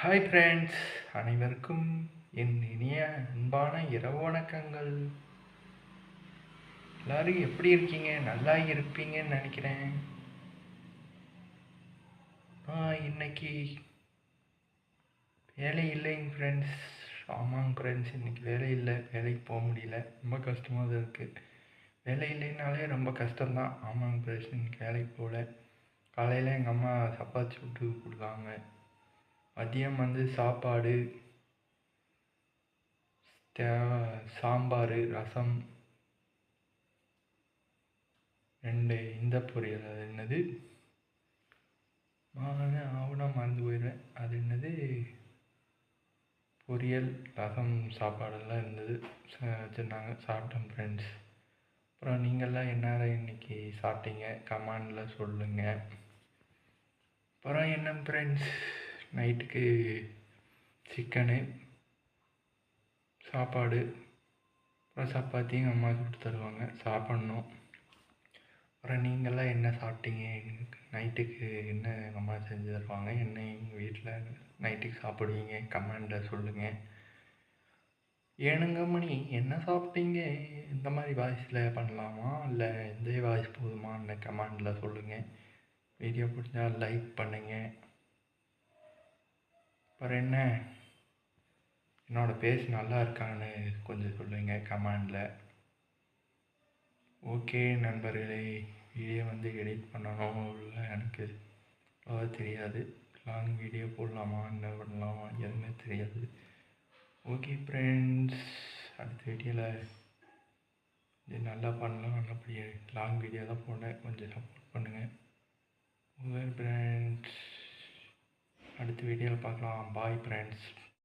Hi friends அனைவருக்கும் என் இனிய அன்பான இரவு வணக்கங்கள் எல்லாரும் எப்படி இருக்கீங்க? நல்லா இருப்பீங்கன்னு நினைக்கிறேன். இன்னைக்கு வேலை இல்லைங்க ஃப்ரெண்ட்ஸ் ஆமாங்க ஃப்ரெண்ட்ஸ் இன்னைக்கு வேலை இல்லை. வேலைக்கு போக முடியல. ரொம்ப கஷ்டமாக தான் இருக்குது வேலை இல்லைனாலே ரொம்ப கஷ்டம்தான். ஆமாங்க ஃப்ரெண்ட்ஸ் இன்னைக்கு வேலைக்கு போகல. காலையில் எங்கள் அம்மா சப்பாத்தி சுட்டு கொடுத்தாங்க. மதியம் வந்து சாப்பாடு தேவை சாம்பார் ரசம் ரெண்டு இந்த பொரியல். அது என்னது? நான் ஆவணம் மறந்து போயிடுவேன். அது என்னது? பொரியல் ரசம் சாப்பாடெல்லாம் இருந்தது. வச்சுருந்தாங்க சாப்பிட்டோம் ஃப்ரெண்ட்ஸ் அப்புறம் நீங்கள்லாம் என்ன இன்னைக்கு சாப்பிட்டீங்க? கமாண்டில் சொல்லுங்கள் அப்புறம் என்ன ஃப்ரெண்ட்ஸ் நைட்டுக்கு சிக்கனு சாப்பாடு அப்புறம் சப்பாத்தியும் அம்மா சுட்டு தருவாங்க. சாப்பிட்ணும். அப்புறம் நீங்கள்லாம் என்ன சாப்பிட்டீங்க? நைட்டுக்கு என்ன எங்கள் அம்மா செஞ்சு தருவாங்க? என்ன எங்கள் வீட்டில் நைட்டுக்கு சாப்பிடுவீங்க? கமெண்டில் சொல்லுங்கள் ஏனுங்க மணி என்ன சாப்பிட்டீங்க? இந்த மாதிரி வாய்ஸில் பண்ணலாமா? இல்லை இந்த வாய்ஸ் போதுமான்னு கமெண்டில் சொல்லுங்கள் வீடியோ பிடிச்சா லைக் பண்ணுங்கள் அப்புறம் என்ன? என்னோடய பேஸ் நல்லா இருக்கான்னு கொஞ்சம் சொல்லுங்கள் கமெண்டில் ஓகே நண்பர்களே வீடியோ வந்து எடிட் பண்ணணும் இல்லை எனக்கு தெரியாது. லாங் வீடியோ போடலாமா என்ன பண்ணலாமா எதுவுமே தெரியாது. ஓகே ஃப்ரெண்ட்ஸ் அடுத்த வீடியோவில் இது நல்லா பண்ணலாம் நல்லபடியாக லாங் வீடியோ தான் போனேன் கொஞ்சம் சப்போர்ட் பண்ணுங்கள் ஓகே ஃப்ரெண்ட்ஸ் அடுத்த வீடியோவில் பார்க்கலாம். Bye friends